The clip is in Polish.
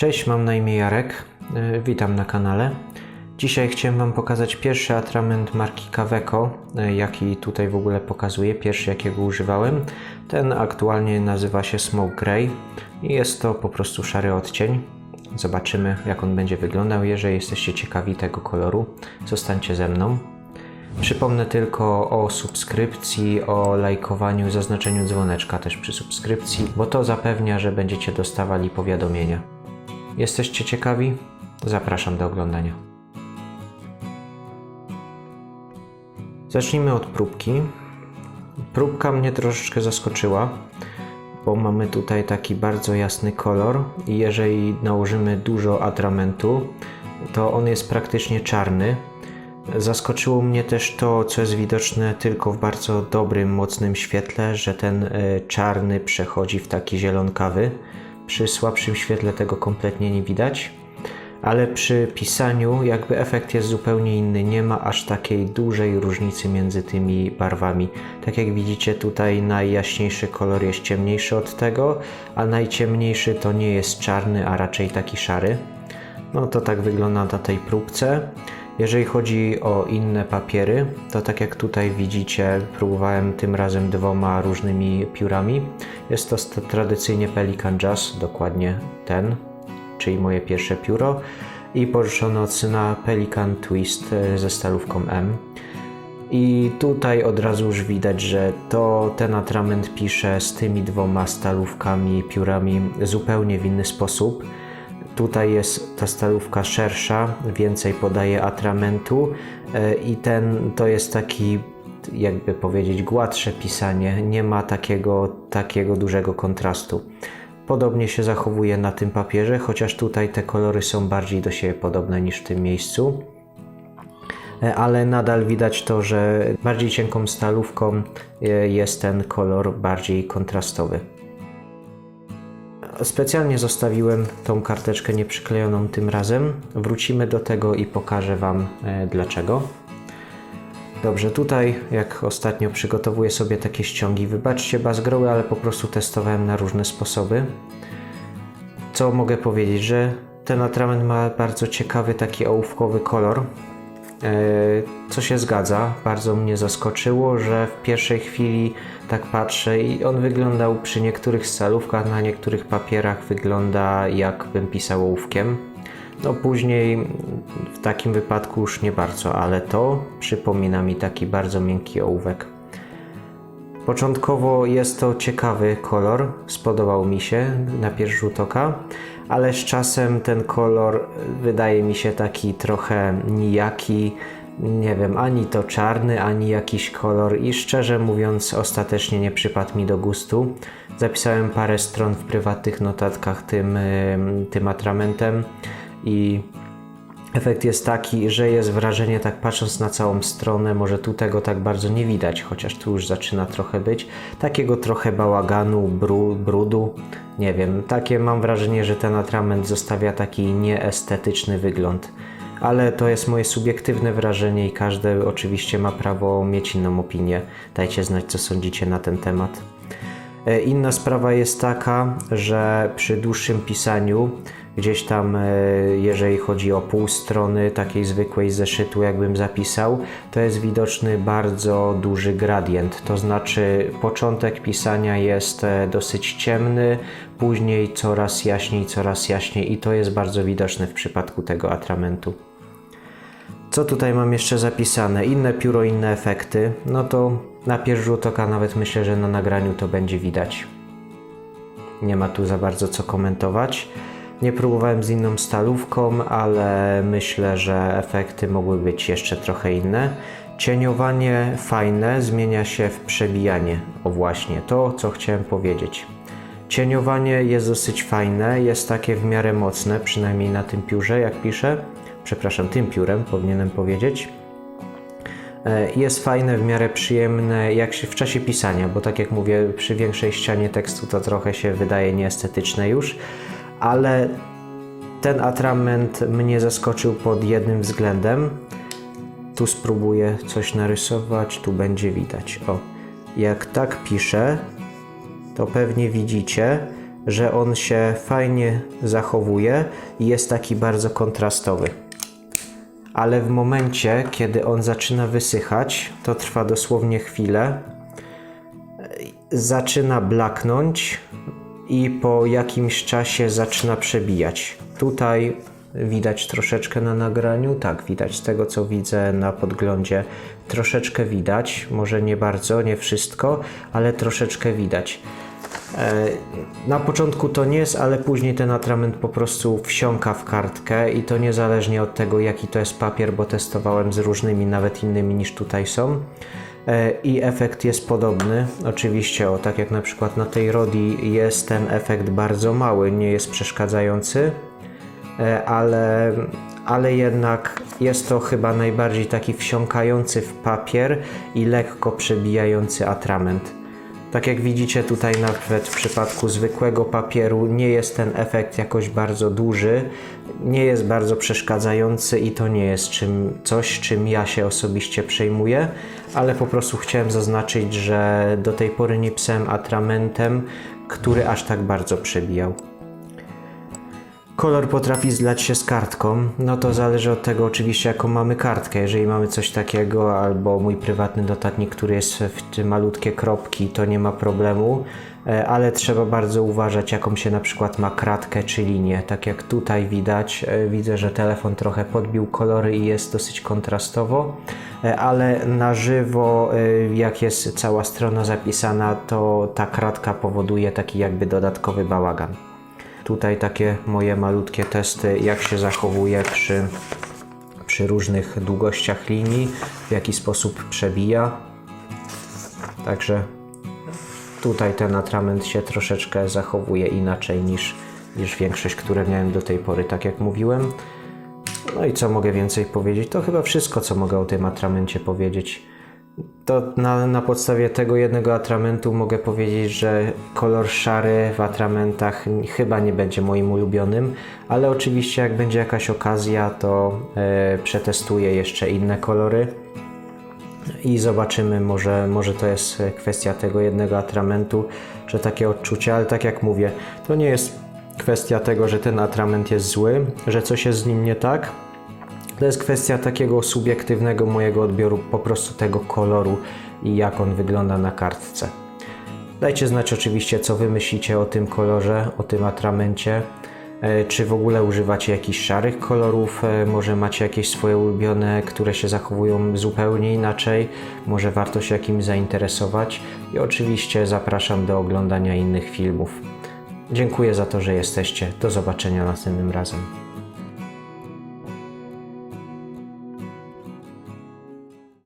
Cześć, mam na imię Jarek. E, Witam na kanale. Dzisiaj chciałem Wam pokazać pierwszy atrament marki Kaweco, e, jaki tutaj w ogóle pokazuję, pierwszy jakiego używałem. Ten aktualnie nazywa się Smoke Grey i jest to po prostu szary odcień. Zobaczymy jak on będzie wyglądał. Jeżeli jesteście ciekawi tego koloru, zostańcie ze mną. Przypomnę tylko o subskrypcji, o lajkowaniu, zaznaczeniu dzwoneczka też przy subskrypcji, bo to zapewnia, że będziecie dostawali powiadomienia. Jesteście ciekawi? Zapraszam do oglądania. Zacznijmy od próbki. Próbka mnie troszeczkę zaskoczyła, bo mamy tutaj taki bardzo jasny kolor i jeżeli nałożymy dużo atramentu, to on jest praktycznie czarny. Zaskoczyło mnie też to, co jest widoczne tylko w bardzo dobrym, mocnym świetle, że ten e, czarny przechodzi w taki zielonkawy. Przy słabszym świetle tego kompletnie nie widać, ale przy pisaniu jakby efekt jest zupełnie inny. Nie ma aż takiej dużej różnicy między tymi barwami. Tak jak widzicie tutaj najjaśniejszy kolor jest ciemniejszy od tego, a najciemniejszy to nie jest czarny, a raczej taki szary. No to tak wygląda na tej próbce. Jeżeli chodzi o inne papiery, to tak jak tutaj widzicie, próbowałem tym razem dwoma różnymi piórami. Jest to tradycyjnie Pelikan Jazz, dokładnie ten, czyli moje pierwsze pióro i pożyczone od syna Pelikan Twist e, ze stalówką M. I tutaj od razu już widać, że to ten atrament pisze z tymi dwoma stalówkami, piórami zupełnie w inny sposób. Tutaj jest ta stalówka szersza, więcej podaje atramentu e, i ten to jest taki, jakby powiedzieć, gładsze pisanie. Nie ma takiego, takiego dużego kontrastu. Podobnie się zachowuje na tym papierze, chociaż tutaj te kolory są bardziej do siebie podobne niż w tym miejscu. E, Ale nadal widać to, że bardziej cienką stalówką e, jest ten kolor bardziej kontrastowy. Specjalnie zostawiłem tą karteczkę nieprzyklejoną tym razem. Wrócimy do tego i pokażę Wam e, dlaczego. Dobrze, tutaj jak ostatnio przygotowuję sobie takie ściągi. Wybaczcie bazgroły, ale po prostu testowałem na różne sposoby. Co mogę powiedzieć, że ten atrament ma bardzo ciekawy taki ołówkowy kolor. E, Co się zgadza, bardzo mnie zaskoczyło, że w pierwszej chwili tak patrzę i on wyglądał przy niektórych stalówkach, na niektórych papierach wygląda jakbym pisał ołówkiem. No później w takim wypadku już nie bardzo, ale to przypomina mi taki bardzo miękki ołówek. Początkowo jest to ciekawy kolor, spodobał mi się na pierwszy rzut oka, ale z czasem ten kolor wydaje mi się taki trochę nijaki, nie wiem, ani to czarny, ani jakiś kolor i szczerze mówiąc ostatecznie nie przypadł mi do gustu. Zapisałem parę stron w prywatnych notatkach tym, ym, tym atramentem i Efekt jest taki, że jest wrażenie, tak patrząc na całą stronę, może tu tego tak bardzo nie widać, chociaż tu już zaczyna trochę być, takiego trochę bałaganu, bru, brudu, nie wiem, takie mam wrażenie, że ten atrament zostawia taki nieestetyczny wygląd. Ale to jest moje subiektywne wrażenie i każdy oczywiście ma prawo mieć inną opinię. Dajcie znać, co sądzicie na ten temat. E, Inna sprawa jest taka, że przy dłuższym pisaniu, gdzieś tam, e, jeżeli chodzi o pół strony takiej zwykłej zeszytu, jakbym zapisał, to jest widoczny bardzo duży gradient. To znaczy, początek pisania jest e, dosyć ciemny, później coraz jaśniej, coraz jaśniej, i to jest bardzo widoczne w przypadku tego atramentu. Co tutaj mam jeszcze zapisane? Inne pióro, inne efekty. No to na pierwszy rzut oka nawet myślę, że na nagraniu to będzie widać. Nie ma tu za bardzo co komentować. Nie próbowałem z inną stalówką, ale myślę, że efekty mogły być jeszcze trochę inne. Cieniowanie fajne zmienia się w przebijanie. O właśnie, to co chciałem powiedzieć. Cieniowanie jest dosyć fajne, jest takie w miarę mocne, przynajmniej na tym piórze, jak piszę. Przepraszam, tym piórem powinienem powiedzieć. E, Jest fajne, w miarę przyjemne, jak się w czasie pisania, bo tak jak mówię, przy większej ścianie tekstu to trochę się wydaje nieestetyczne już, ale ten atrament mnie zaskoczył pod jednym względem. Tu spróbuję coś narysować, tu będzie widać. O, jak tak piszę, to pewnie widzicie, że on się fajnie zachowuje i jest taki bardzo kontrastowy. Ale w momencie, kiedy on zaczyna wysychać, to trwa dosłownie chwilę, zaczyna blaknąć i po jakimś czasie zaczyna przebijać. Tutaj widać troszeczkę na nagraniu, tak, widać z tego co widzę na podglądzie, troszeczkę widać, może nie bardzo, nie wszystko, ale troszeczkę widać. E, Na początku to nie jest, ale później ten atrament po prostu wsiąka w kartkę i to niezależnie od tego jaki to jest papier, bo testowałem z różnymi, nawet innymi niż tutaj są. E, I efekt jest podobny. Oczywiście, o tak jak na przykład na tej Rodi jest ten efekt bardzo mały, nie jest przeszkadzający, e, ale, ale jednak jest to chyba najbardziej taki wsiąkający w papier i lekko przebijający atrament. Tak jak widzicie tutaj nawet w przypadku zwykłego papieru nie jest ten efekt jakoś bardzo duży, nie jest bardzo przeszkadzający i to nie jest czym, coś, czym ja się osobiście przejmuję, ale po prostu chciałem zaznaczyć, że do tej pory nie pisałem atramentem, który aż tak bardzo przebijał. Kolor potrafi zlać się z kartką, no to zależy od tego oczywiście jaką mamy kartkę. Jeżeli mamy coś takiego, albo mój prywatny notatnik, który jest w malutkie kropki, to nie ma problemu, E, ale trzeba bardzo uważać jaką się na przykład ma kratkę czy linię. Tak jak tutaj widać, e, widzę, że telefon trochę podbił kolory i jest dosyć kontrastowo, e, ale na żywo, jak jest cała strona zapisana, to ta kratka powoduje taki jakby dodatkowy bałagan. Tutaj takie moje malutkie testy, jak się zachowuje przy, przy różnych długościach linii, w jaki sposób przebija. Także tutaj ten atrament się troszeczkę zachowuje inaczej niż, niż większość, które miałem do tej pory, tak jak mówiłem. No i co mogę więcej powiedzieć? To chyba wszystko, co mogę o tym atramencie powiedzieć. To na, na podstawie tego jednego atramentu mogę powiedzieć, że kolor szary w atramentach chyba nie będzie moim ulubionym, ale oczywiście jak będzie jakaś okazja, to e, przetestuję jeszcze inne kolory i zobaczymy, może, może to jest kwestia tego jednego atramentu, że takie odczucie, ale tak jak mówię, to nie jest kwestia tego, że ten atrament jest zły, że coś jest z nim nie tak, to jest kwestia takiego subiektywnego mojego odbioru, po prostu tego koloru i jak on wygląda na kartce. Dajcie znać oczywiście, co wy myślicie o tym kolorze, o tym atramencie. E, Czy w ogóle używacie jakichś szarych kolorów? E, Może macie jakieś swoje ulubione, które się zachowują zupełnie inaczej? Może warto się jakimś zainteresować? I oczywiście zapraszam do oglądania innych filmów. Dziękuję za to, że jesteście. Do zobaczenia następnym razem.